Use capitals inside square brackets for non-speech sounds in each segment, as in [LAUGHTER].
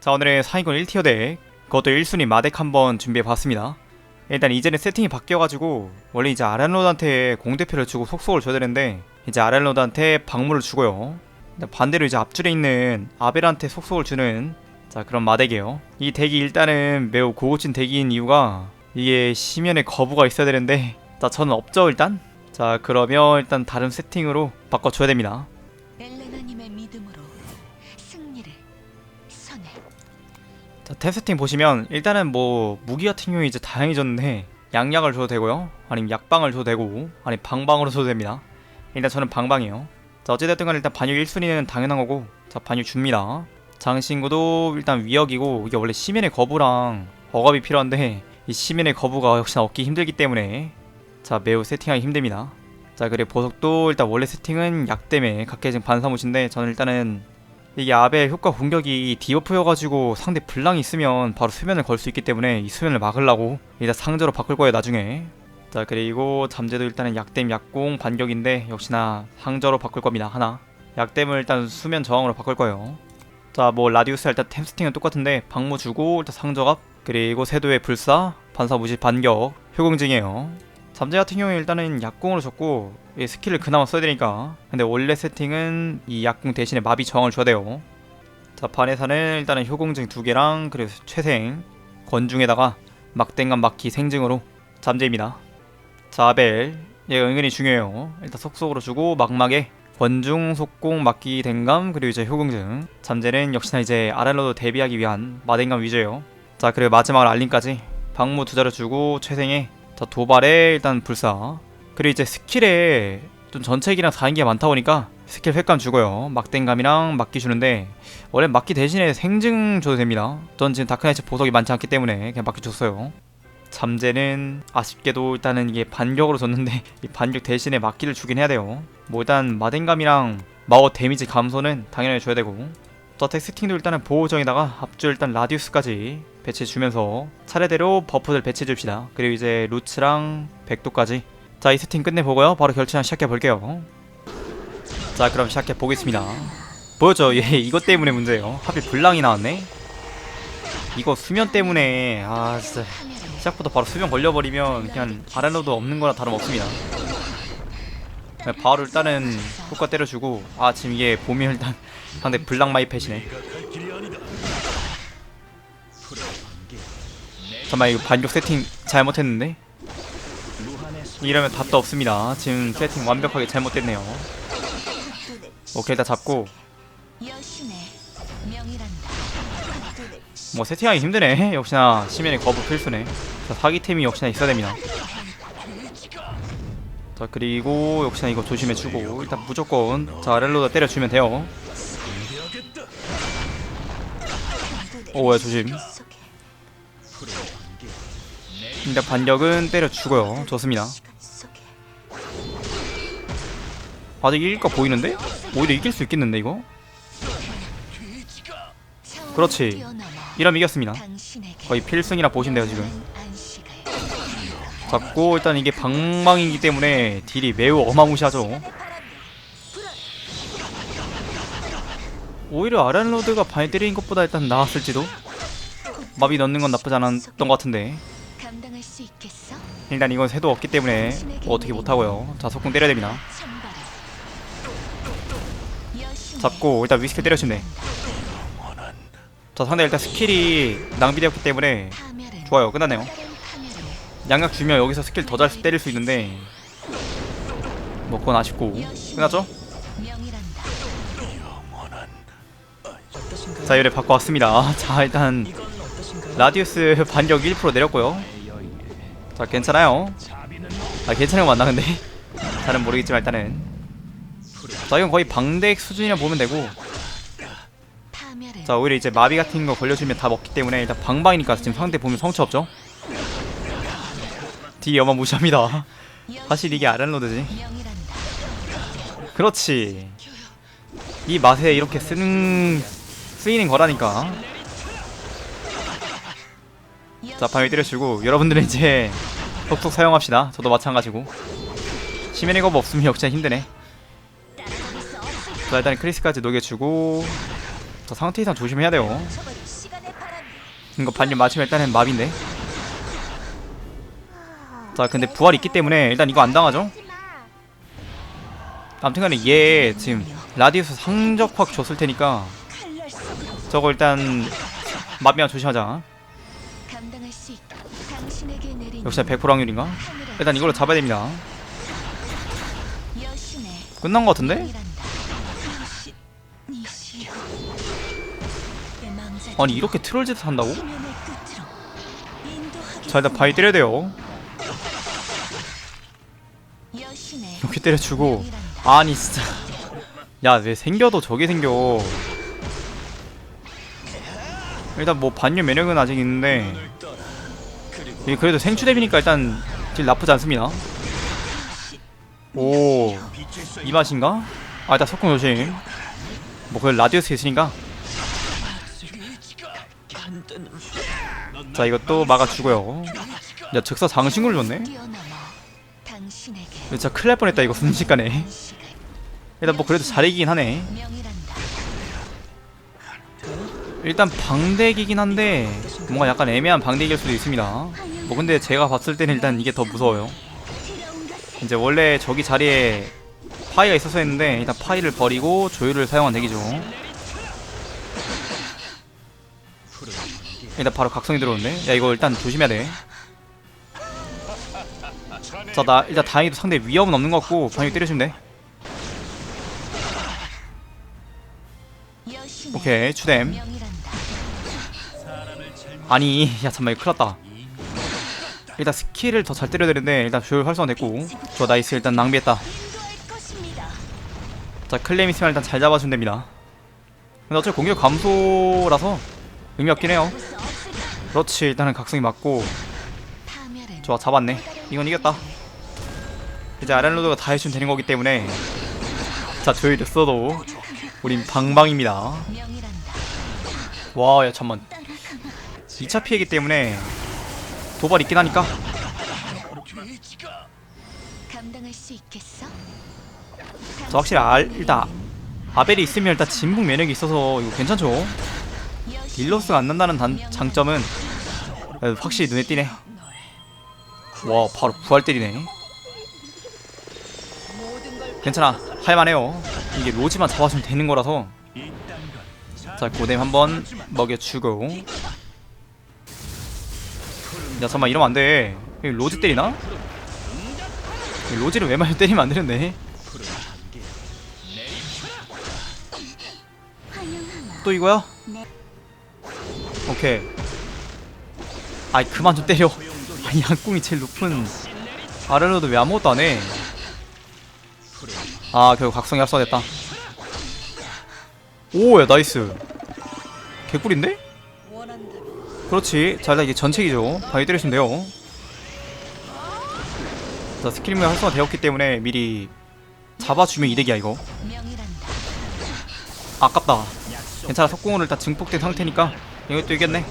자 오늘의 상위권 1티어 덱 그것도 1순위 마덱 한번 준비해봤습니다. 일단 이제는 세팅이 바뀌어가지고 원래 이제 아란로드한테 공대표를 주고 속속을 줘야 되는데 이제 아란로드한테 박물을 주고요. 반대로 이제 앞줄에 있는 아벨한테 속속을 주는 자 그런 마덱이에요. 이 덱이 일단은 매우 고급진 덱인 이유가 이게 시면에 거부가 있어야 되는데 자 저는 없죠 일단. 자 그러면 일단 다른 세팅으로 바꿔줘야 됩니다 자, 탭 세팅 보시면 일단은 뭐 무기 같은 경우에 이제 다양해졌는데 양약을 줘도 되고요. 아니면 약방을 줘도 되고 아니면 방방으로 줘도 됩니다. 일단 저는 방방이에요. 자, 어찌됐든 간에 일단 반역 1순위는 당연한 거고 자, 반역 줍니다. 장신구도 일단 위역이고 이게 원래 시민의 거부랑 억압이 필요한데 이 시민의 거부가 역시나 얻기 힘들기 때문에 자, 매우 세팅하기 힘듭니다. 자, 그리고 보석도 일단 원래 세팅은 약 때문에 각계 지금 반사무신데 저는 일단은 이게 아벨 효과 공격이 디버프여가지고 상대 블랑이 있으면 바로 수면을 걸 수 있기 때문에 이 수면을 막으려고 일단 상저로 바꿀 거예요 나중에. 자 그리고 잠재도 일단은 약댐 약공 반격인데 역시나 상저로 바꿀 겁니다 하나. 약댐을 일단 수면 저항으로 바꿀 거예요. 자 뭐 라디우스 일단 템스팅은 똑같은데 방무 주고 일단 상저갑 그리고 세도의 불사 반사 무시 반격 효공증이에요 잠재 같은 경우에 일단은 약공으로 줬고 이 스킬을 그나마 써야 되니까. 근데 원래 세팅은 이 약공 대신에 마비 저항을 줘야 돼요. 자 반에서는 일단은 효공증 두 개랑 그리고 최생 권중에다가 막댕감 막기 생증으로 잠재입니다. 자 아벨. 얘가 은근히 중요해요. 일단 속속으로 주고 막막에 권중 속공 막기 댕감 그리고 이제 효공증. 잠재는 역시나 이제 아랄로도 대비하기 위한 마댕감 위주예요. 자 그리고 마지막으로 알림까지. 방무 두 자루 주고 최생에 자 도발에 일단 불사. 그리고 이제 스킬에 좀 전체기랑 다른 게 많다 보니까 스킬 횟감 주고요. 막댕감이랑 막기 주는데 원래 막기 대신에 생증 줘도 됩니다. 전 지금 다크나이츠 보석이 많지 않기 때문에 그냥 막기 줬어요. 잠재는 아쉽게도 일단은 이게 반격으로 줬는데 [LAUGHS] 이 반격 대신에 막기를 주긴 해야 돼요. 뭐 일단 마댕감이랑 마워 데미지 감소는 당연히 줘야 되고 저택 세팅도 일단은 보호정에다가 앞줄 일단 라디우스까지 배치해 주면서 차례대로 버프들 배치해 줍시다. 그리고 이제 루츠랑 백도까지. 자 이 세팅 끝내보고요. 바로 결투장 시작해 볼게요. 자 그럼 시작해 보겠습니다. 보였죠? 얘 [LAUGHS] 이것 때문에 문제예요. 하필 블랑이 나왔네. 이거 수면 때문에 아 진짜. 시작부터 바로 수면 걸려버리면 그냥 아란로도 없는 거나 다름없습니다. 그냥 바로 일단은 효과 때려주고 아 지금 이게 보면 일단 [LAUGHS] 상대 블랑 마이 펫이네 잠깐만 이거 반격 세팅 잘못했는데? 이러면 답도 없습니다. 지금 세팅 완벽하게 잘못됐네요. 오케이 일단 잡고. 뭐 세팅하기 힘드네. [LAUGHS] 역시나 시면의 거부 필수네. 자 사기템이 역시나 있어야 됩니다. 자 그리고 역시나 이거 조심해주고 일단 무조건 자 아렐로다 때려주면 돼요. 오야 조심 일단 반격은 때려주고요 좋습니다 아직 이길 거 보이는데? 오히려 이길 수 있겠는데 이거? 그렇지. 이러면 이겼습니다 거의 필승이라 보시면 돼요 지금 잡고 일단 이게 방망이기 때문에 딜이 매우 어마무시하죠 오히려 아란로드가 발 때리는 것보다 일단 나았을지도 마비 넣는 건 나쁘지 않았던 것 같은데? 일단 이건 새도 없기 때문에 뭐 어떻게 못하고요. 자 속공 때려야 됩니다. 잡고 일단 위스킬 때려주네. 자 상대 일단 스킬이 낭비되었기 때문에 좋아요. 끝났네요. 양각 주면 여기서 스킬 더 잘 때릴 수 있는데 뭐 그건 아쉽고. 끝났죠? 자 이래 바꿔 왔습니다. [LAUGHS] 자 일단 라디우스 [LAUGHS] 반격 1% 내렸고요. 자 괜찮아요. 아 괜찮은 거 맞나 근데? [LAUGHS] 잘은 모르겠지만 일단은. 자 이건 거의 방덱 수준이라 보면 되고. 자 오히려 이제 마비 같은 거 걸려주면 다 먹기 때문에 일단 방방이니까 지금 상대 보면 성취 없죠? 딜이 어마무시합니다. [LAUGHS] 사실 이게 아란로드지. 그렇지. 이 맛에 이렇게 쓰는 쓰이는 거라니까 자 밤에 때려주고 여러분들은 이제 속속 사용합시다. 저도 마찬가지고. 시민의 거부 없으면 역시 힘드네. 자 일단 크리스까지 녹여주고 자 상태 이상 조심해야 돼요. 이거 반년 맞으면 일단은 마비인데. 자 근데 부활이 있기 때문에 일단 이거 안 당하죠? 아무튼간에 얘 지금 라디우스 상적 확 줬을 테니까 저거 일단 마비만 조심하자 역시나 100% 확률인가? 일단 이걸로 잡아야 됩니다. 끝난 거 같은데? 아니 이렇게 트롤 짓을 한다고? 자 일단 바위 때려야 돼요. 이렇게 때려주고. 아니 진짜. 야왜 생겨도 저게 생겨. 일단 뭐 반년 매력은 아직 있는데 그래도 생추 대비니까 일단 딜 나쁘지 않습니다. 오. 이 맛인가? 아 일단 석궁 조심. 뭐그 라디오스 있으니까. 자 이것도 막아주고요. 야 즉사 장신구를 줬네? 진짜 큰일 날 뻔했다 이거 순식간에. 일단 뭐 그래도 잘 이기긴 하네. 일단 방대기긴 한데 뭔가 약간 애매한 방대기일 수도 있습니다 뭐 근데 제가 봤을 때는 일단 이게 더 무서워요. 이제 원래 저기 자리에 파이가 있어서 했는데 일단 파이를 버리고 조율을 사용한 대기죠. 일단 바로 각성이 들어오는데. 야 이거 일단 조심해야 돼자나 일단 다행히도 상대 위협은 없는 것 같고 반역 때려주면 돼. 오케이 추뎀. 아니 야 잠깐만 이거 큰일 났다 일단 스킬을 더 잘 때려야 되는데 일단 조율 활성화됐고. 좋아 나이스. 일단 낭비했다. 자 클레임 있으면 일단 잘 잡아주면 됩니다. 근데 어차피 공격 감소라서 의미 없긴 해요? 그렇지 일단은 각성이 맞고. 좋아 잡았네. 이건 이겼다. 이제 아렌로드가 다 해주면 되는 거기 때문에. 자 조율 됐어도 우린 방방입니다. 와야 잠만. 2차 피해기 때문에 도발 있긴 하니까? 자 확실히 알, 일단 아벨이 있으면 일단 진북 면역이 있어서 이거 괜찮죠? 딜로스가 안 난다는 단, 장점은 확실히 눈에 띄네. 와 바로 부활 때리네. 괜찮아. 할만해요. 이게 로지만 잡아주면 되는 거라서. 자 고뎀 한번 먹여주고 야 잠깐만 이러면 안돼. 로지 때리나? 왜 말려 때리면 안 되는데? 또 이거야? 오케이. 아이 그만 좀 때려. 아니 양궁이 제일 높은 아래로도 왜 아무것도 안해? 아 결국 각성이 합성됐다. 오야 나이스. 개꿀인데? 그렇지. 자 일단 이게 전책이죠. 바위 때리시면 돼요. 자 스킬링이 활성화 되었기 때문에 미리 잡아주면 이득이야 이거. 아깝다. 괜찮아. 석궁으로 일단 증폭된 상태니까 이것도 이겼네.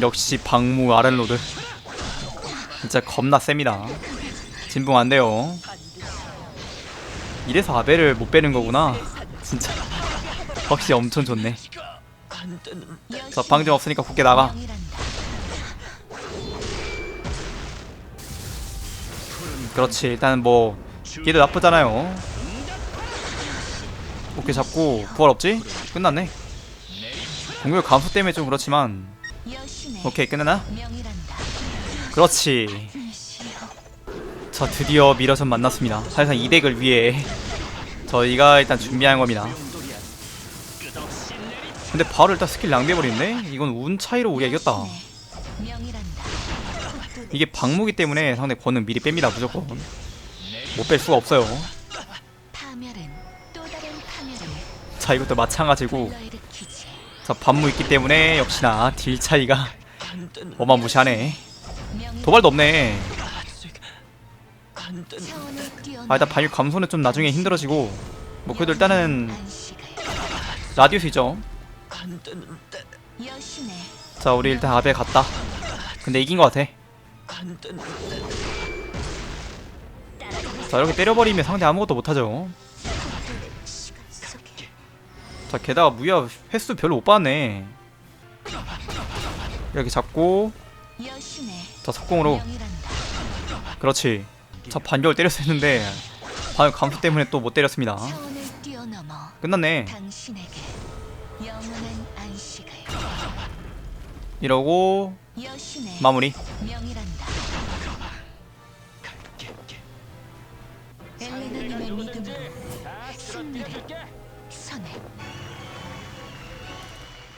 역시 방무 아렌로드. 진짜 겁나 셉니다. 진붕 안돼요. 이래서 아벨을 못 빼는 거구나. 진짜 확실히 엄청 좋네. 자 방정 없으니까 굳게 나가. 그렇지 일단 뭐 얘도 나쁘잖아요. 오케이 잡고. 부활 없지? 끝났네. 공격 감소 때문에 좀 그렇지만. 오케이 끝내나? 그렇지. 자 드디어 미러전 만났습니다. 사실상 이 덱을 위해. 저희가 일단 준비한 겁니다 근데 바로 일단 스킬 낭비해버리네? 이건 운 차이로 우리가 이겼다. 이게 방무기 때문에 상대 권은 미리 뺍니다 무조건 못 뺄 수가 없어요 자 이것도 마찬가지고. 자 반무 있기 때문에 역시나 딜 차이가 어마무시하네 도발도 없네 아 일단 반육 감소는 좀 나중에 힘들어지고 뭐 그래도 일단은. 라디우스 있죠 여신의 자 우리 일단 아벨 갔다. 근데 이긴 것 같아. 자 이렇게 때려버리면 상대 아무것도 못하죠. 자 게다가 무야 횟수 별로 못 받네. 이렇게 잡고. 여신의 자 석공으로. 명이란다. 그렇지. 자 반격을 때렸어 했는데 방금 감수 때문에 또 못 때렸습니다. 차원을 뛰어넘어 끝났네. 당신에게 안식을. 이러고 여신의 마무리. 명이란다. 엘레나님의 믿음으로 승리를 선해